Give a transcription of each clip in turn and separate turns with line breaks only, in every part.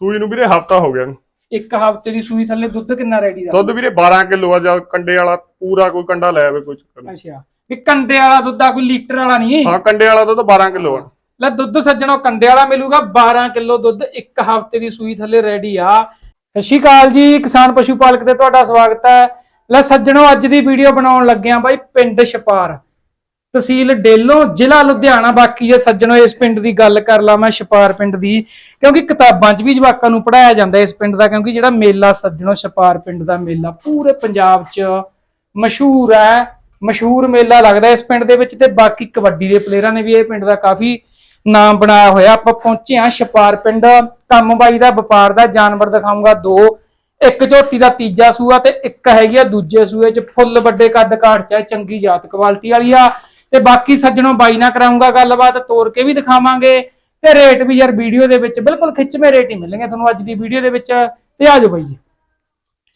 ਸੂਈ ਨੂੰ ਵੀਰੇ ਹਫਤਾ ਹੋ ਗਿਆ।
ਇੱਕ ਹਫ਼ਤੇ ਦੀ ਸੂਈ ਥੱਲੇ ਦੁੱਧ ਕਿੰਨਾ ਰੈਡੀ ਦਾ?
ਦੁੱਧ ਵੀਰੇ 12 ਕਿਲੋ ਆ ਜਾਂ ਕੰਡੇ ਵਾਲਾ ਪੂਰਾ ਕੋਈ ਕੰਡਾ ਲੈ ਆਵੇ ਕੋਈ ਚੱਕਰ ਨਹੀਂ।
ਅੱਛਾ। ਵੀ ਕੰਡੇ ਵਾਲਾ ਦੁੱਧ ਆ ਕੋਈ ਲੀਟਰ ਵਾਲਾ ਨਹੀਂ?
ਹਾਂ ਕੰਡੇ ਵਾਲਾ ਦੁੱਧ 12 ਕਿਲੋ ਆ।
ਲੈ ਦੁੱਧ ਸੱਜਣੋ ਕੰਡੇ ਵਾਲਾ ਮਿਲੂਗਾ 12 ਕਿਲੋ ਦੁੱਧ ਇੱਕ ਹਫ਼ਤੇ ਦੀ ਸੂਈ ਥੱਲੇ ਰੈਡੀ ਆ। ਸਤਿ ਸ਼੍ਰੀ ਅਕਾਲ ਜੀ ਕਿਸਾਨ ਪਸ਼ੂ ਪਾਲਕ ਤੇ ਤੁਹਾਡਾ ਸਵਾਗਤ ਹੈ। ਲੈ ਸੱਜਣੋ ਅੱਜ ਦੀ ਵੀਡੀਓ ਬਣਾਉਣ ਲੱਗਿਆ ਬਾਈ ਪਿੰਡ ਛਪਾਰ। ਤਹਿਸੀਲ ਡੇਲੋ ਜ਼ਿਲ੍ਹਾ ਲੁਧਿਆਣਾ ਬਾਕੀ ਜੇ ਸੱਜਣੋ ਇਸ ਪਿੰਡ ਦੀ ਗੱਲ ਕਰ ਲਾ ਮੈਂ ਛਪਾਰ ਪਿੰਡ ਦੀ ਕਿਉਂਕਿ ਕਿਤਾਬਾਂ 'ਚ ਵੀ ਜਵਾਕਾਂ ਨੂੰ ਪੜਾਇਆ ਜਾਂਦਾ ਇਸ ਪਿੰਡ ਦਾ ਕਿਉਂਕਿ ਜਿਹੜਾ ਮੇਲਾ ਸੱਜਣੋ ਛਪਾਰ ਪਿੰਡ ਦਾ ਮੇਲਾ ਪੂਰੇ ਪੰਜਾਬ 'ਚ ਮਸ਼ਹੂਰ ਹੈ ਮਸ਼ਹੂਰ ਮੇਲਾ ਲੱਗਦਾ ਇਸ ਪਿੰਡ ਦੇ ਵਿੱਚ ਤੇ ਬਾਕੀ ਕਬੱਡੀ ਦੇ ਪਲੇਅਰਾਂ ਨੇ ਵੀ ਇਹ ਪਿੰਡ ਦਾ ਕਾਫੀ ਨਾਮ ਬਣਾਇਆ ਹੋਇਆ। ਆਪਾਂ ਪਹੁੰਚੇ ਹਾਂ ਛਪਾਰ ਪਿੰਡ ਕੰਮ ਬਾਈ ਦਾ ਵਪਾਰ ਦਾ ਜਾਨਵਰ ਦਿਖਾਉਂਗਾ ਦੋ ਇੱਕ ਝੋਟੀ ਦਾ ਤੀਜਾ ਸੂਆ ਤੇ ਇੱਕ ਹੈਗੀ ਆ ਦੂਜੇ ਸੂਏ 'ਚ ਫੁੱਲ ਵੱਡੇ ਕੱਦ ਕਾਠ 'ਚ ਹੈ, ਚੰਗੀ ਜਾਤ ਕੁਆਲਿਟੀ ਵਾਲੀ ਆ। ਤੇ ਬਾਕੀ ਸੱਜਣੋਂ ਬਾਈ ਨਾਲ ਕਰਾਉਂਗਾ ਗੱਲਬਾਤ ਤੋੜ ਕੇ ਵੀ ਦਿਖਾਵਾਂਗੇ ਤੇ ਰੇਟ ਵੀ ਯਾਰ ਵੀਡੀਓ ਦੇ ਵਿੱਚ ਬਿਲਕੁਲ ਖਿੱਚਵੇਂ ਰੇਟ ਹੀ ਮਿਲਣਗੇ ਤੁਹਾਨੂੰ ਅੱਜ ਦੀ ਵੀਡੀਓ ਦੇ ਵਿੱਚ ਤੇ ਆ ਜਾਓ ਬਾਈ ਜੀ।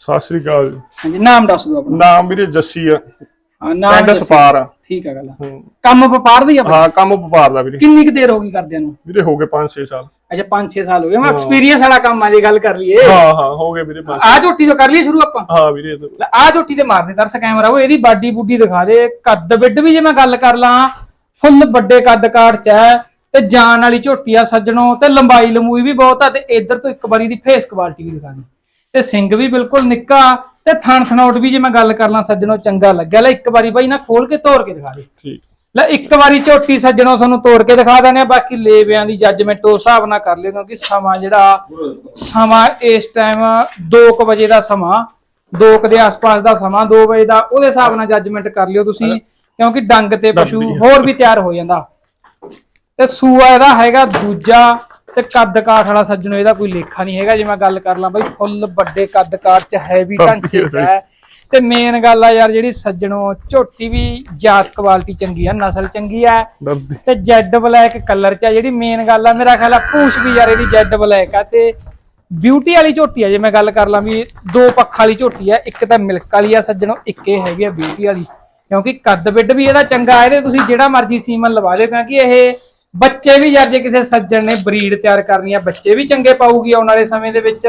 ਸਤਿ ਸ੍ਰੀ ਅਕਾਲ ਜੀ।
ਹਾਂਜੀ ਨਾਮ ਦੱਸ ਦਿਓ ਆਪਣਾ।
ਨਾਮ ਵੀਰੇ ਜੱਸੀ ਆ।
ਹਾਂ, ਨਾਮ
ਪਿੰਡ। ਸਪਾਰ ਆ।
ਠੀਕ ਹੈ ਗੱਲ
ਹੂੰ।
ਕੰਮ ਵਪਾਰ ਦੀ ਆ?
ਹਾਂ ਕੰਮ ਵਪਾਰ ਦਾ ਵੀਰੇ।
ਕਿੰਨੀ ਕੁ ਦੇਰ ਹੋ ਗਈ ਕਰਦਿਆਂ ਨੂੰ?
ਵੀਰੇ ਹੋ ਗਏ 5-6 ਸਾਲ।
ਅੱਛਾ 5-6 ਸਾਲ ਹੋ ਗਏ। ਮੈਂ ਐਕਸਪੀਰੀਅੰਸ ਵਾਲਾ ਕੰਮ ਆ ਜੇ ਗੱਲ ਕਰ ਲਈਏ।
ਹਾਂ ਹਾਂ ਹੋ ਗਏ ਵੀਰੇ ਪੰਜ-
ਆ ਝੋਟੀ ਤੋਂ ਕਰ ਲਈਏ ਸ਼ੁਰੂ ਆਪਾਂ?
ਹਾਂ ਵੀਰੇ ਇਹ ਤਾਂ-
ਲੈ ਆ ਝੋਟੀ ਤੇ ਮਾਰਦੇ ਦਰਸ ਕੈਮਰਾ ਉਹ ਇਹਦੀ ਬਾਡੀ ਬੁੱਡੀ ਦਿਖਾ ਦੇ ਕੱਦ ਬਿੱਡ ਵੀ ਜੇ ਮੈਂ ਗੱਲ ਕਰ ਲਾਂ ਫੁੱਲ ਵੱਡੇ ਕੱਦ ਕਾਠ ਚ ਹੈ ਤੇ ਜਾਨ ਵਾਲੀ ਝੋਟੀ ਆ ਸੱਜਣੋ ਤੇ ਲੰਬਾਈ ਲੰਮੂਈ ਵੀ ਬਹੁਤ ਆ ਤੇ ਇਧਰ ਤੋਂ ਇੱਕ ਵਾਰੀ ਦੀ ਫੇਸ ਕੁਆਲਿਟੀ ਵੀ ਦਿਖਾ ਦੇ। ਤੇ ਸਿੰਘ ਵੀ ਬਿਲਕੁਲ ਨਿੱਕਾ ਤੇ ਥਣ ਥਣੋਟ ਵੀ ਜੇ ਮੈਂ ਗੱਲ ਕਰ ਲਾਂ ਸੱਜਣੋ ਚੰਗਾ ਲੱਗਿਆ। ਲੈ ਇੱਕ ਵਾਰੀ ਬਾਈ ਨਾ ਖੋਲ ਕੇ ਤੋੜ ਕੇ ਦਿਖਾ ਦੇ।
ਠੀਕ।
ਲੈ ਇੱਕ ਵਾਰੀ ਝੋਟੀ ਸੱਜਣੋ ਤੁਹਾਨੂੰ ਤੋੜ ਕੇ ਦਿਖਾ ਦਿੰਦੇ ਆ ਬਾਕੀ ਲੇਵਿਆਂ ਦੀ ਜੱਜਮੈਂਟ ਉਸ ਹਿਸਾਬ ਨਾਲ ਕਰ ਲਿਓ ਕਿਉਂਕਿ ਸਮਾਂ ਜਿਹੜਾ ਸਮਾਂ ਇਸ ਟਾਈਮ 2:00 ਵਜੇ ਦਾ ਸਮਾਂ 2:00 ਦੇ ਆਸ-ਪਾਸ ਦਾ ਸਮਾਂ 2 ਵਜੇ ਦਾ ਉਹਦੇ ਹਿਸਾਬ ਨਾਲ ਜੱਜਮੈਂਟ ਕਰ ਲਿਓ ਤੁਸੀਂ ਕਿਉਂਕਿ ਡੰਗ ਤੇ ਪਸ਼ੂ
ਵੀ
ਹੋਰ ਵੀ ਤਿਆਰ ਹੋ ਜਾਂਦਾ। ਤੇ ਸੂਆ ਇਹਦਾ ਹੈਗਾ ਦੂਜਾ ਤੇ ਕੱਦ ਕਾਠ ਵਾਲਾ ਸੱਜਣੋ ਇਹਦਾ ਕੋਈ ਲੇਖਾ ਨਹੀਂ ਹੈਗਾ ਜੇ ਮੈਂ ਗੱਲ ਕਰ ਲਾਂ ਬਈ ਫੁੱਲ ਵੱਡੇ ਕੱਦ ਕਾਠ ਚ ਹੈਵੀ ਢਾਂਚੇ ਚ ਹੈ। ਤੇ ਮੇਨ ਗੱਲ ਆ ਯਾਰ ਜਿਹੜੀ ਸੱਜਣੋ ਝੋਟੀ ਵੀ ਜਾਤ ਕੁਆਲਿਟੀ ਚੰਗੀ ਆ ਨਸਲ ਚੰਗੀ ਆ। ਤੇ ਜੈਡ ਬਲੈਕ ਕਲਰ ਚ ਆ ਜਿਹੜੀ ਮੇਨ ਗੱਲ ਆ ਮੇਰਾ ਖਿਆਲ ਆ ਪੂਛ ਵੀ ਯਾਰ ਇਹਦੀ ਜੈਡ ਬਲੈਕ ਆ। ਤੇ ਬਿਊਟੀ ਵਾਲੀ ਝੋਟੀ ਆ ਜੇ ਮੈਂ ਗੱਲ ਕਰ ਲਾਂ ਵੀ ਦੋ ਪੱਖ ਵਾਲੀ ਝੋਟੀ ਆ ਇੱਕ ਤਾਂ ਮਿਲਕ ਵਾਲੀ ਆ ਸੱਜਣੋ ਇੱਕ ਇਹ ਹੈਗੀ ਆ ਬਿਊਟੀ ਵਾਲੀ। ਕਿਉਂਕਿ ਕੱਦ ਬਿੱਡ ਵੀ ਇਹਦਾ ਚੰਗਾ ਇਹਦੇ ਤੁਸੀਂ ਜਿਹੜਾ ਮਰਜ਼ੀ ਸੀਮਨ ਲਵਾ ਦਿਓ ਕਿਉਂਕਿ ਇਹ ਬੱਚੇ ਵੀ ਯਾਰ ਜੇ ਕਿਸੇ ਸੱਜਣ ਨੇ ਬਰੀਡ ਤਿਆਰ ਕਰਨੀ ਆ ਬੱਚੇ ਵੀ ਚੰਗੇ ਪਾਊਗੀ ਆਉਣ ਵਾਲੇ ਸਮੇਂ ਦੇ ਵਿੱਚ।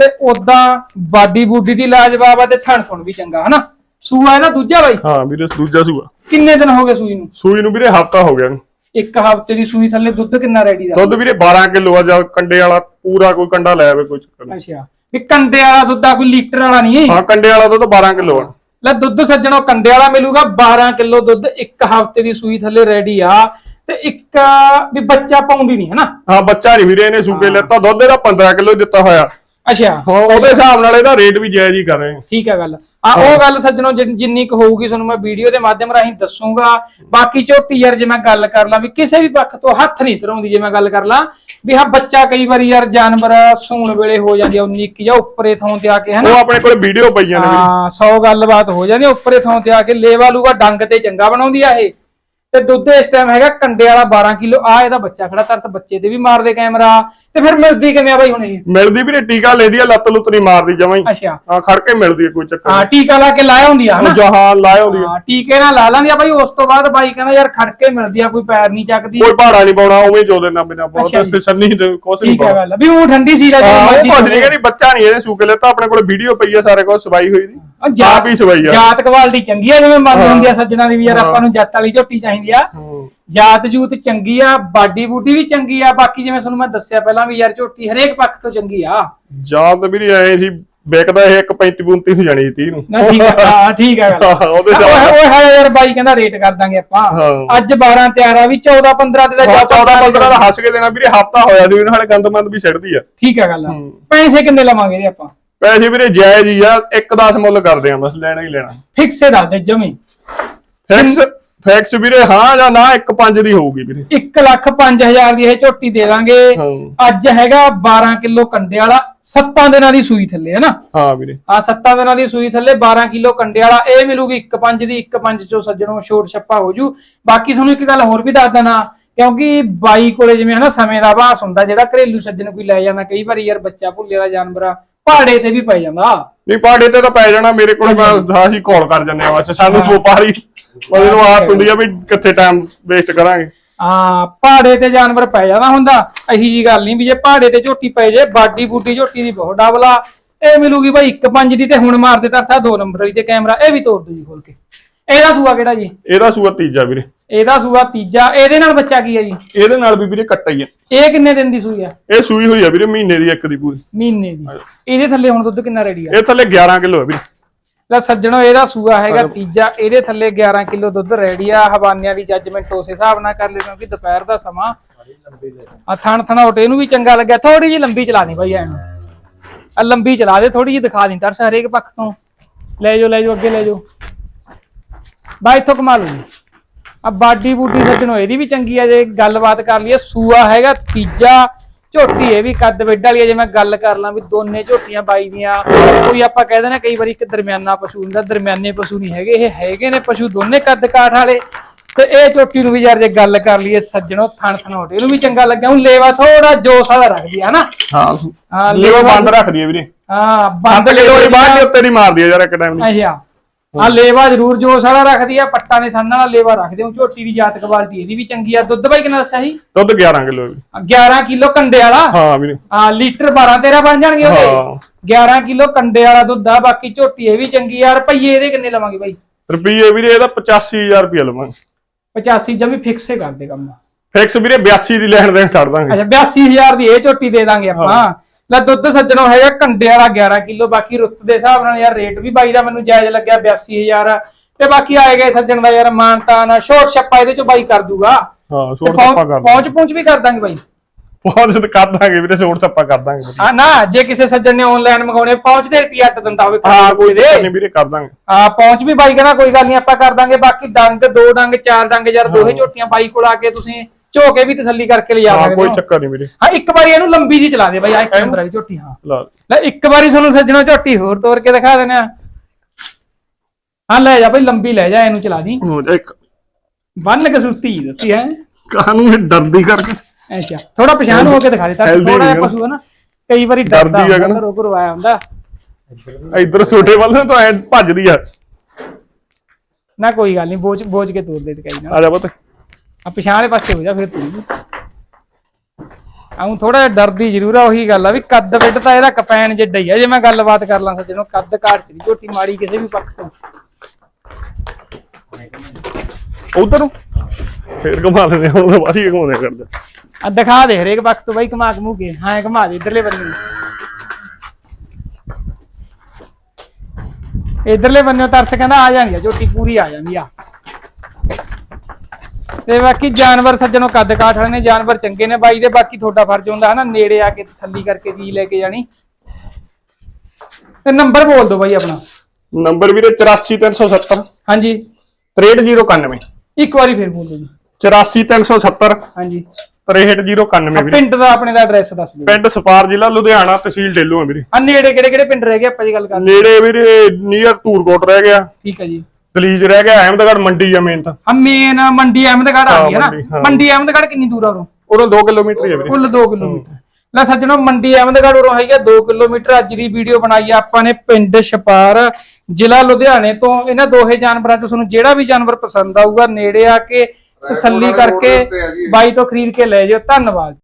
ਤੇ ਉਦਾਂ ਬਾਡੀ ਬੂਡੀ ਦੀ ਲਾਜਵਾਬ ਆ ਤੇ ਥਣ ਥਣ ਵੀ ਚੰਗਾ ਹਨਾ? ਸੂਆ ਇਹਦਾ ਦੂਜਾ ਬਾਈ?
ਹਾਂ ਵੀਰੇ ਦੂਜਾ ਸੂਆ।
ਕਿੰਨੇ ਦਿਨ ਹੋ ਗਏ ਸੂਈ ਨੂੰ?
ਸੂਈ ਨੂੰ ਵੀਰੇ ਹਫਤਾ ਹੋ ਗਿਆ
ਇੱਕ ਹਫ਼ਤੇ ਦੀ ਸੂਈ ਥੱਲੇ ਦੁੱਧ ਕਿੰਨਾ ਰੈਡੀ ਦਾ?
ਦੁੱਧ ਵੀਰੇ 12 ਕਿਲੋ ਆ ਜਾਂ ਕੰਡੇ ਵਾਲਾ ਪੂਰਾ ਕੋਈ ਕੰਡਾ ਲੈ ਆਵੇ ਕੋਈ ਚੱਕਰ ਨਹੀਂ।
ਅੱਛਾ। ਵੀ ਕੰਡੇ ਵਾਲਾ ਦੁੱਧ ਆ ਕੋਈ ਲੀਟਰ ਵਾਲਾ ਨਹੀਂ?
ਹਾਂ ਕੰਡੇ ਵਾਲਾ ਦੁੱਧ 12 ਕਿਲੋ ਆ।
ਲੈ ਦੁੱਧ ਸੱਜਣੋ ਕੰਡੇ ਵਾਲਾ ਮਿਲੂਗਾ 12 ਕਿਲੋ ਦੁੱਧ ਇੱਕ ਹਫ਼ਤੇ ਦੀ ਸੂਈ ਥੱਲੇ ਰੈਡੀ ਆ। ਤੇ ਇੱਕ ਵੀ ਬੱਚਾ ਪਾਉਂਦੀ ਨਹੀਂ ਹਨਾ?
ਹਾਂ ਬੱਚਾ ਨਹੀਂ ਵੀਰੇ ਇਹਨੇ ਸੂਕੇ ਲੈਤਾ ਦੁੱਧ ਇਹਦਾ 15 ਕਿਲੋ ਦਿੱਤਾ ਹੋਇਆ।
ਅੱਛਾ
ਉਹਦੇ ਹਿਸਾਬ ਨਾਲ ਇਹਦਾ ਰੇਟ ਵੀ ਜਾਇਜ਼ ਹੀ ਕਰ। ਰਹੇ ਹਾਂ
ਠੀਕ ਹੈ ਗੱਲ ਆ ਉਹ ਗੱਲ ਸੱਜਣੋ ਜਿੰਨ- ਜਿੰਨੀ ਕੁ ਹੋਊਗੀ ਤੁਹਾਨੂੰ ਮੈਂ ਵੀਡੀਓ ਦੇ ਮਾਧਿਅਮ ਰਾਹੀਂ ਦੱਸੂਗਾ। ਬਾਕੀ ਝੋਟੀ ਯਾਰ ਜੇ ਮੈਂ ਗੱਲ ਕਰ ਲਾਂ ਵੀ ਕਿਸੇ ਵੀ ਪੱਖ ਤੋਂ ਹੱਥ ਨਹੀਂ ਧਰਾਉਂਦੀ ਜੇ ਮੈਂ ਗੱਲ ਕਰ ਲਾਂ ਵੀ ਹਾਂ ਬੱਚਾ ਕਈ ਵਾਰੀ ਯਾਰ ਜਾਨਵਰ ਸੂਣ ਵੇਲੇ ਹੋ ਜਾਂਦੀ ਆ 19 ਜਾਂ ਉੱਪਰੇ ਥਾਂ ਤੇ ਆ ਕੇ ਹਨਾ?
ਉਹ ਆਪਣੇ ਕੋਲ ਵੀਡੀਓ ਪਈਆਂ ਨੇ
ਹਾਂ 100 ਗੱਲਬਾਤ ਹੋ ਜਾਂਦੀ ਆ, ਉੱਪਰੇ ਥਾਂ ਤੇ ਆ ਕੇ ਲੇਵਾ ਲੂਗਾ ਡੰਗ ਤੇ ਚੰਗਾ ਬਣਾਉਂਦੀ ਆ ਇਹ। ਤੇ ਦੁੱਧ ਇਸ ਟਾਈਮ ਹੈਗਾ ਕੰਡੇ ਵਾਲਾ 12 ਕਿਲੋ। ਆ ਇਹਦਾ ਬੱਚਾ ਖੜਾ ਤਰਸ ਬੱਚੇ ਤੇ ਵੀ ਮਾਰਦੇ ਕੈਮਰਾ। ਤੇ ਫਿਰ ਮਿਲਦੀ ਕਿਵੇਂ ਆ ਬਾਈ ਹੁਣ ਇਹ?
ਮਿਲਦੀ ਵੀਰੇ ਟੀਕਾ ਲੈਦੀ ਆ ਲੱਤ ਲੁੱਤ ਨਹੀਂ ਮਾਰਦੀ ਜਮਾਂ ਹੀ।
ਅੱਛਾ।
ਹਾਂ ਖੜ ਕੇ ਮਿਲਦੀ ਆ ਕੋਈ ਚੱਕਰ
ਹਾਂ ਟੀਕਾ ਲਾ ਕੇ ਲਾਇਆ ਹੁੰਦੀ ਆ
ਨਹੀਂ
ਹਨਾ
ਜਹਾਂ ਲਾਇਆ ਹੁੰਦੀ ਆ।
ਹਾਂ ਟੀਕੇ ਨਾਲ ਲਾ ਲਾਂਦੀ ਆ ਬਾਈ ਉਸ ਤੋਂ ਬਾਅਦ ਬਾਈ ਕਹਿੰਦਾ ਯਾਰ ਖੜ ਕੇ ਮਿਲਦੀ ਆ ਕੋਈ ਪੈਰ ਨਹੀਂ ਚੱਕਦੀ।
ਕੋਈ ਭਾੜਾ ਨਹੀਂ ਪਾਉਣਾ ਉਵੇਂ ਜੋ ਦੇਣਾ ਬਿਨਾ
ਅੱਛਾ ਜੀ।
ਬਹੁਤ ਸੰਨੀ ਤੇ ਕੁਛ ਨਹੀਂ
ਠੀਕ ਹੈ ਗੱਲ ਵੀ ਉਹ ਠੰਡੀ ਸੀ ਰਾਜਾ
ਉਹ ਕੁਛ ਨਹੀਂ ਕਹਿੰਦੀ ਬੱਚਾ ਨਹੀਂ ਇਹਨੇ ਸੂਕੇ ਲੈਤਾ ਆਪਣੇ ਕੋਲ ਵੀਡੀਓ ਪਈ ਆ ਸਾਰੇ ਕੋਲ ਸਵਾਈ ਹੋਈ ਦੀ। ਆਪ ਹੀ ਸਵਾਈ ਆ।
ਜਾਤ ਕੁਆਲਿਟੀ ਚੰਗੀ ਆ ਜਿਵੇਂ ਮੰਨ
ਹਾਂ।
ਹੁੰਦੀ ਆ ਸੱਜਣਾ ਦੀ ਵੀ ਯਾਰ
ਹਾਂ।
ਆਪਾਂ ਨੂੰ ਜੱਟ ਵਾਲੀ ਝੋਟੀ ਚਾਹੀਦੀ ਆ। ਜਾਤ ਜੂਤ ਚੰਗੀ ਆ ਬਾਡੀ ਬੂਡੀ ਵੀ ਚੰਗੀ ਆ ਬਾਕੀ ਜਿਵੇਂ ਤੁਹਾਨੂੰ ਮੈਂ ਦੱਸਿਆ ਪਹਿਲਾਂ ਵੀ ਯਾਰ ਝੋਟੀ ਹਰੇਕ ਪੱਖ ਤੋਂ ਚੰਗੀ ਆ।
ਜਾਂ ਤਾਂ ਵੀਰੇ ਐ ਸੀ ਵਿਕਦਾ ਇਹ 1.35 35 ਹੋ ਜਾਣੀ 30 ਨੂੰ।
ਨਾ ਠੀਕ ਆ ਹਾਂ ਠੀਕ ਆ
ਹਾਂ, ਉਹਦੇ
ਓਏ ਹਾਏ ਯਾਰ ਬਾਈ ਕਹਿੰਦਾ ਰੇਟ ਕਰ ਦਾਂਗੇ ਆਪਾਂ।
ਹਾਂ।
ਅੱਜ 12 13 ਵੀ 14 15 ਤੇ
ਹਾਂ
ਤਾਂ
14 15 ਦਾ ਹੱਸ ਕੇ ਦੇਣਾ ਵੀਰੇ ਹਫਤਾ ਹੋਇਆ ਦੀ ਨਾਲੇ ਗੰਦਮੰਦ ਵੀ ਛੱਡਦੀ ਆ।
ਠੀਕ ਆ ਗੱਲ ਪੈਸੇ ਕਿੰਨੇ ਲਵਾਂਗੇ ਇਹਦੇ ਆਪਾਂ?
ਪੈਸੇ ਵੀਰੇ ਜਾਇਜ਼ ਹੀ ਆ 1.10 ਮੁੱਲ ਕਰਦੇ ਆ ਬਸ ਲੈਣਾ ਹੀ ਲੈਣਾ।
ਫਿਕਸੇ ਦੱਸ ਦੇ ਜਮੀ।
ਫੈਕਸ ਫੈਕਸ ਵੀਰੇ ਹਾਂ ਜਾਂ ਨਾ 1.5 ਦੀ ਹੋਊਗੀ ਵੀਰੇ।
1 ਲੱਖ 5000 ਦੀ ਇਹ ਝੋਟੀ ਦੇ ਦਾਂਗੇ। ਅੱਜ ਹੈਗਾ 12 ਕਿਲੋ ਕੰਡੇ ਵਾਲਾ 7 ਦਿਨਾਂ ਦੀ ਸੂਈ ਥੱਲੇ ਹੈ ਨਾ
ਹਾਂ ਵੀਰੇ।
ਆ 7 ਦਿਨਾਂ ਦੀ ਸੂਈ ਥੱਲੇ 12 ਕਿਲੋ ਕੰਡੇ ਵਾਲਾ ਇਹ ਮਿਲੂਗੀ 1.5 ਦੀ 1.5 ਚੋਂ ਸੱਜਣੋਂ ਛੋਟ ਛੱਪਾ ਹੋ ਜੂ। ਬਾਕੀ ਤੁਹਾਨੂੰ ਇੱਕ ਗੱਲ ਹੋਰ ਵੀ ਦੱਸ ਦਣਾ ਕਿਉਂਕਿ ਬਾਈ ਕੋਲੇ ਜਿਵੇਂ ਹਨਾ ਸਮੇਂ ਦਾ ਆਭਾਸ ਹੁੰਦਾ ਜਿਹੜਾ ਘਰੇਲੂ ਸੱਜਣ ਕੋਈ ਲੈ ਜਾਂਦਾ ਕਈ ਵਾਰੀ ਯਾਰ ਬੱਚਾ ਭੁੱਲੇ ਵਾਲਾ ਜਾਨਵਰ ਆ ਪਹਾੜੇ ਤੇ ਵੀ ਪੈ ਜਾਂਦਾ।
ਨਹੀਂ ਪਾੜੇ ਤੇ ਤਾਂ ਪੈ ਜਾਣਾ ਮੇਰੇ ਕੋਲ ਮੈਂ ਅਸੀਂ ਕਾਲ ਕਰ ਜੰਨੇ ਆ ਬਸ। ਸਾਨੂੰ ਵਪਾਰੀ ਉਹਦੇ ਨੂੰ ਆਦਤ ਹੁੰਦੀ ਆ ਵੀ ਕਿੱਥੇ ਟਾਈਮ ਵੇਸਟ ਕਰਾਂਗੇ।
ਹਾਂ ਪਹਾੜੇ ਤੇ ਜਾਨਵਰ ਪੈ ਜਾਂਦਾ ਹੁੰਦਾ। ਅਹੀ ਜੀ ਗੱਲ ਨਹੀਂ ਵੀ ਜੇ ਪਹਾੜੇ ਤੇ ਝੋਟੀ ਪੈ ਜੇ ਬਾਡੀ ਬੂਟੀ ਝੋਟੀ ਦੀ ਬਹੁਤ ਡਬਲਾ ਇਹ ਮਿਲੂਗੀ ਬਾਈ 1.5 ਦੀ ਤੇ ਹੁਣ ਮਾਰ ਦੇ ਤਾਂ ਸਾ 2 ਨੰਬਰ ਵਾਲੀ ਤੇ ਕੈਮਰਾ ਇਹ ਵੀ ਤੋੜ ਦੂ ਜੀ ਖੋਲ ਕੇ। ਇਹਦਾ ਸੂਆ ਕਿਹੜਾ ਜੀ?
ਇਹਦਾ ਸੂਆ ਤੀਜਾ ਵੀਰੇ।
ਇਹਦਾ ਸੂਆ ਤੀਜਾ ਇਹਦੇ ਨਾਲ ਬੱਚਾ ਕੀ ਹੈ ਜੀ?
ਇਹਦੇ ਨਾਲ ਵੀ ਵੀਰੇ ਕੱਟਾ ਹੀ ਆ
ਇਹ ਕਿੰਨੇ ਦਿਨ ਦੀ ਸੂਈ ਆ?
ਇਹ ਸੂਈ ਹੋਈ ਆ ਵੀਰੇ ਮਹੀਨੇ ਦੀ ਇੱਕ ਦੀ ਪੂਰੀ।
ਮਹੀਨੇ ਦੀ। ਇਹਦੇ ਥੱਲੇ ਹੁਣ ਦੁੱਧ ਕਿੰਨਾ ਰੈਡੀ ਆ?
ਇਹ ਥੱਲੇ 11 ਕਿਲੋ ਆ ਵੀਰੇ।
ਲੈ ਸੱਜਣੋ ਇਹਦਾ ਸੂਆ ਹੈਗਾ ਤੀਜਾ ਇਹਦੇ ਥੱਲੇ 11 ਕਿਲੋ ਦੁੱਧ ਰੈਡੀ ਆ। ਹਵਾਨਿਆਂ ਦੀ ਜੱਜਮੈਂਟ ਉਸ ਹਿਸਾਬ ਨਾਲ ਕਰ ਲੈ ਕਿਉਂਕਿ ਦੁਪਹਿਰ ਦਾ ਸਮਾਂ। ਆ ਥਣ ਥਣਾਉਟ ਇਹਨੂੰ ਵੀ ਚੰਗਾ ਲੱਗਿਆ। ਥੋੜੀ ਜਿਹੀ ਲੰਬੀ ਚਲਾ ਦੇ ਬਾਈ ਐਨੂੰ। ਆ ਲੰਬੀ ਚਲਾ ਦੇ ਥੋੜੀ ਜਿਹੀ ਦਿਖਾ ਦੇ ਤਰਸ ਹਰੇਕ ਪੱਖ ਤੋਂ। ਲੈ ਜਾਓ ਲੈ ਜਾਓ ਅੱਗੇ ਲੈ ਜਾਓ। ਬਾਈ ਇੱਥੋਂ ਕਮਾ ਲਓ ਜੀ। ਆ ਬਾਡੀ ਬੂਡੀ ਸੱਜਣੋ ਇਹਦੀ ਵੀ ਚੰਗੀ ਆ ਜੇ ਗੱਲਬਾਤ ਕਰ ਲਈਏ ਸੂਆ ਹੈਗਾ ਤੀਜਾ ਝੋਟੀ ਇਹ ਵੀ ਕੱਦ ਵੱਡ ਵਾਲੀ ਆ ਜੇ ਮੈਂ ਗੱਲ ਕਰ ਲਾਂ ਵੀ ਦੋਨੇ ਝੋਟੀਆਂ ਬਾਈ ਦੀਆਂ ਕੋਈ ਆਪਾਂ ਕਹਿ ਦਿੰਦੇ ਕਈ ਵਾਰੀ ਇੱਕ ਦਰਮਿਆਨਾ ਪਸ਼ੂ ਹੁੰਦਾ ਦਰਮਿਆਨੇ ਪਸ਼ੂ ਨਹੀਂ ਹੈਗੇ ਇਹ ਹੈਗੇ ਨੇ ਪਸ਼ੂ ਦੋਨੇ ਕੱਦ ਕਾਠ ਵਾਲੇ ਤੇ ਇਹ ਝੋਟੀ ਨੂੰ ਵੀ ਯਾਰ ਜੇ ਗੱਲ ਕਰ ਲਈਏ ਸੱਜਣੋ ਥਣ ਥਣੋਟ ਇਹਨੂੰ ਵੀ ਚੰਗਾ ਲੱਗਿਆ ਹੁਣ ਲੇਵਾ ਥੋੜਾ ਜੋਸ਼ ਵਾਲਾ ਰੱਖਦੀ ਹੈ ਨਾ
ਹਾਂ
ਹਾਂ
ਲੇਵਾ ਬੰਦ ਰੱਖਦੀ ਆ ਵੀਰੇ।
ਹਾਂ
ਬੰਦ ਕਿਲੋ ਦੀ ਉੱਤੇ ਨਹੀਂ ਮਾਰਦੀ ਯਾਰ ਇੱਕ ਟਾਈਮ ਨਹੀਂ
ਅੱਛਾ। ਆ ਲੇਵਾ ਜ਼ਰੂਰ ਜੋਸ਼ ਵਾਲਾ ਰੱਖਦੀ ਆ ਪੱਟਾ ਨੇ ਸੰਨ ਵਾਲਾ ਲੇਵਾ ਰੱਖਦੇ ਹੋ ਝੋਟੀ ਦੀ ਜਾਤ ਕੁਆਲਿਟੀ ਇਹਦੀ ਵੀ ਚੰਗੀ ਆ। ਦੁੱਧ ਬਾਈ ਕਿੰਨਾ ਦੱਸਿਆ ਸੀ?
ਦੁੱਧ 11 ਕਿਲੋ ਵੀਰੇ
11 ਕਿਲੋ ਕੰਡੇ ਵਾਲਾ?
ਹਾਂ ਵੀਰੇ।
ਆ ਲੀਟਰ 12 13 ਬਣ ਜਾਣਗੇ ਉਹਦੇ।
ਹਾਂ।
11 ਕਿਲੋ ਕੰਡੇ ਵਾਲਾ ਦੁੱਧ ਆ ਬਾਕੀ ਝੋਟੀ ਇਹ ਵੀ ਚੰਗੀ ਆ। ਰੁਪਈਏ ਇਹਦੇ ਕਿੰਨੇ ਲਵਾਂਗੇ ਬਾਈ?
ਰੁਪਈਏ ਵੀਰੇ ਇਹਦਾ 85000 ਰੁਪਏ ਲਵਾਂਗੇ।
85 ਜਮੀ ਫਿਕਸ ਹੀ ਕਰਦੇ ਕੰਮ।
ਫਿਕਸ ਵੀਰੇ 82 ਦੀ ਲੈਣ ਦੇਣ ਛੱਡ ਦਾਂਗੇ।
ਅੱਛਾ 82000 ਦੀ ਇਹ ਝੋਟੀ ਦੇ ਦਾਂਗੇ ਆਪਾਂ। ਲੈ ਦੁੱਧ ਸੱਜਣੋ ਹੈਗਾ ਕੰਡੇ ਵਾਲਾ 11 ਕਿਲੋ ਬਾਕੀ ਰੁੱਤ ਦੇ ਹਿਸਾਬ ਨਾਲ ਯਾਰ ਰੇਟ ਵੀ ਬਾਈ ਦਾ ਮੈਨੂੰ ਜਾਇਜ਼ ਲੱਗਿਆ 82000 ਤੇ ਬਾਕੀ ਆਏ ਗਏ ਸੱਜਣ ਦਾ ਯਾਰ ਮਾਨਤਾ ਨਾ ਸ਼ੋਰਟ ਛੱਪਾ ਇਹਦੇ ਚੋਂ ਬਾਈ ਕਰ ਦੂਗਾ।
ਹਾਂ
ਪਹੁੰਚ
ਛੱਪਾ ਕਰ
ਪਹੁੰਚ ਪਹੁੰਚ ਵੀ ਕਰ ਦਾਂਗੇ ਬਾਈ।
ਪਹੁੰਚ ਤੇ ਕਰ ਦਾਂਗੇ ਵੀਰੇ ਛੋਟ ਛੱਪਾ ਕਰ ਦਾਂਗੇ।
ਹਾਂ ਨਾ ਜੇ ਕਿਸੇ ਸੱਜਣ ਨੇ ਆਨਲਾਈਨ ਮੰਗਾਉਣੇ ਪਹੁੰਚਦੇ ਰੁਪਿਆ ਅੱਟ ਦਿੰਦਾ ਹੋਵੇ
ਹਾਂ ਕੋਈ ਨਹੀਂ ਵੀਰੇ ਕਰ ਦਾਂਗੇ।
ਆ ਪਹੁੰਚ ਵੀ ਬਾਈ ਕਹਿੰਦਾ ਕੋਈ ਗੱਲ ਨਹੀਂ ਆਪਾਂ ਕਰ ਦਾਂਗੇ ਬਾਕੀ ਡੰਗ ਦੋ ਡੰਗ ਚਾਰ ਡੰਗ ਯਾਰ ਦੋਹੇ ਝੋਟੀਆਂ ਬਾਈ ਕੋਲ ਆ ਕੇ ਤੁਸੀਂ ਝੋਕੇ ਵੀ ਤਸੱਲੀ ਕਰਕੇ ਲਿਜਾ
ਹਾਂ
ਸਕਦੇ
ਕੋਈ
ਹੋ।
ਚੱਕਰ ਨਹੀਂ ਵੀਰੇ।
ਹਾਂ ਇੱਕ ਵਾਰੀ ਇਹਨੂੰ ਲੰਬੀ ਜੀ ਚਲਾ ਦੇ ਬਾਈ ਆ ਇੱਕ ਨੰਬਰ ਵਾਲੀ ਝੋਟੀ ਹਾਂ।
ਲਾ
ਲੈ ਇੱਕ ਵਾਰੀ ਤੁਹਾਨੂੰ ਸੱਜਣੋ ਝੋਟੀ ਹੋਰ ਤੋੜ ਕੇ ਦਿਖਾ ਦੇਣਾ ਹਾਂ। ਲੈ ਜਾ ਬਾਈ ਲੰਬੀ ਲੈ ਜਾ ਇਹਨੂੰ ਚਲਾ ਦੀ।
ਹੋ ਜਾ ਇੱਕ
ਬੰਨ ਕੇ ਸੁਰਤੀ ਦਿੱਤੀ ਹੈ।
ਕਾਹਨੂੰ ਇਹ ਡਰਦੀ ਕਰਕੇ?
ਅੱਛਾ ਥੋੜਾ ਪਛਾਣ ਹੋ ਕੇ ਦਿਖਾ ਦੇ ਤਾਂ
Healthy
ਥੋੜਾ ਜਿਹਾ। ਪਸ਼ੂ ਹੈ ਨਾ ਕਈ ਵਾਰੀ
ਡਰਦੀ
ਡਰਦਾ
ਹੈਗਾ ਨਾ।
ਹੁੰਦਾ ਰੋਕ ਰਵਾਇਆ ਹੁੰਦਾ।
ਇਧਰ ਛੋਟੇ ਵੱਲ ਨੂੰ ਤਾਂ ਐ ਭੱਜਦੀ ਆ।
ਨਾ ਕੋਈ ਗੱਲ ਨਹੀਂ ਬੋਝ ਬੋਝ ਕੇ ਤੋੜ ਦੇ ਟਕਾਈ ਨਾਲ।
ਆ ਜਾ ਪੁੱਤ।
ਆ ਪਿਛਾਂ ਵਾਲੇ ਪਾਸੇ ਹੋ ਜਾ ਫਿਰ ਤੂੰ। ਆਉਂ ਥੋੜਾ ਜਿਹਾ ਡਰਦੀ ਜ਼ਰੂਰ ਆ ਉਹੀ ਗੱਲ ਆ ਵੀ ਕੱਦ ਵਿੱਡ ਤਾਂ ਇਹਦਾ ਕਪੈਨ ਜਿੱਡਾ ਹੀ ਆ। ਜੇ ਮੈਂ ਗੱਲਬਾਤ ਕਰ ਲਾਂ ਸੱਜਣੋ ਕੱਦ ਕਾਟ ਚ ਨੀ ਝੋਟੀ ਮਾੜੀ ਕਿਸੇ ਵੀ ਪੱਖ ਤੋਂ।
ਉਧਰ? ਨੂੰ ਫੇਰ ਘੁਮਾ ਲੈਣੇ ਹੁਣ ਤਾਂ ਘੁਮਾਉਂਦੇ ਕਰਦੇ
ਆ ਦਿਖਾ ਦੇ ਹਰੇਕ ਪੱਖ ਤੋਂ ਬਾਈ ਘਮਾ ਘਮੂ ਕੇ। ਹਾਂ ਘਮਾ ਦੇ ਇਧਰਲੇ ਬੰਨੇ ਨੂੰ। ਇਧਰਲੇ ਬੰਨੇ ਤਰਸ ਕਹਿੰਦਾ ਆ ਜਾਂਦੀ ਆ ਝੋਟੀ ਪੂਰੀ ਆ ਜਾਂਦੀ ਆ। ਤੇ ਬਾਕੀ ਜਾਨਵਰ ਸੱਜਣੋ ਕੱਦ ਕਾਠ ਵਾਲੇ ਨੇ ਜਾਨਵਰ ਚੰਗੇ ਨੇ ਬਾਈ ਦੇ ਬਾਕੀ ਤੁਹਾਡਾ ਫਰਜ਼ ਹੁੰਦਾ ਹਨਾ ਨੇੜੇ ਆ ਕੇ ਤਸੱਲੀ ਕਰਕੇ ਚੀਜ਼ ਲੈ ਕੇ ਜਾਣੀ। ਤੇ ਨੰਬਰ ਬੋਲ ਦਿਓ ਬਾਈ ਆਪਣਾ।
ਨੰਬਰ ਵੀਰੇ 84370
ਹਾਂਜੀ।
63091
ਇੱਕ ਵਾਰੀ ਫਿਰ ਬੋਲ ਦਿਓ ਜੀ।
84370
ਹਾਂਜੀ।
63091 ਵੀਰੇ।
ਪਿੰਡ ਦਾ ਆਪਣੇ ਦਾ ਐਡਰੈਸ ਦੱਸ ਦਿਓ।
ਪਿੰਡ ਸਪਾਰ ਜ਼ਿਲ੍ਹਾ ਲੁਧਿਆਣਾ ਤਹਿਸੀਲ ਢੇਲੂ ਆ ਵੀਰੇ।
ਆ ਨੇੜੇ ਕਿਹੜੇ ਕਿਹੜੇ ਪਿੰਡ ਰਹਿ ਗਏ ਆਪਾਂ ਜੀ ਗੱਲ ਕਰ
ਨੇੜੇ ਵੀਰੇ ਨੀਅਰ ਧੂਰਕੋਟ ਰਹਿ ਗਿਆ।
ਠੀਕ ਹੈ ਜੀ।
ਦਲੀਜ ਰਹਿ ਗਿਆ ਅਹਿਮਦਗੜ ਮੰਡੀ ਆ ਮੇਨ ਤਾਂ।
ਆ ਮੇਨ ਮੰਡੀ ਅਹਿਮਦਗੜ੍ਹ ਆ ਗਈ ਹੈ
ਮੰਡੀ,
ਨਾ
ਹਾਂ।
ਮੰਡੀ ਅਹਿਮਦਗੜ੍ਹ ਕਿੰਨੀ ਦੂਰ ਆ ਉਰੋਂ?
ਉਦੋਂ 2 ਕਿਲੋਮੀਟਰ ਹੀ ਆ ਵੀਰੇ।
ਕੁੱਲ 2 ਕਿਲੋਮੀਟਰ। ਲੈ ਸੱਜਣੋ ਮੰਡੀ ਅਹਿਮਦਗੜ੍ਹ ਉਰੋਂ ਹੈਗਾ 2 ਕਿਲੋਮੀਟਰ। ਅੱਜ ਦੀ ਵੀਡੀਓ ਬਣਾਈ ਆ ਆਪਾਂ ਨੇ ਪਿੰਡ ਛਪਾਰ ਜ਼ਿਲ੍ਹਾ ਲੁਧਿਆਣੇ ਤੋਂ। ਇਹਨਾਂ ਦੋਹੇ ਜਾਨਵਰਾਂ ਤੋਂ ਤੁਹਾਨੂੰ ਜਿਹੜਾ ਵੀ ਜਾਨਵਰ ਪਸੰਦ ਆਊਗਾ ਨੇੜੇ ਆ ਕੇ ਤਸੱਲੀ ਕਰਕੇ ਬਾਈ ਤੋਂ ਖਰੀਦ ਕੇ ਲੈ ਜਾਓ। ਧੰਨਵਾਦ।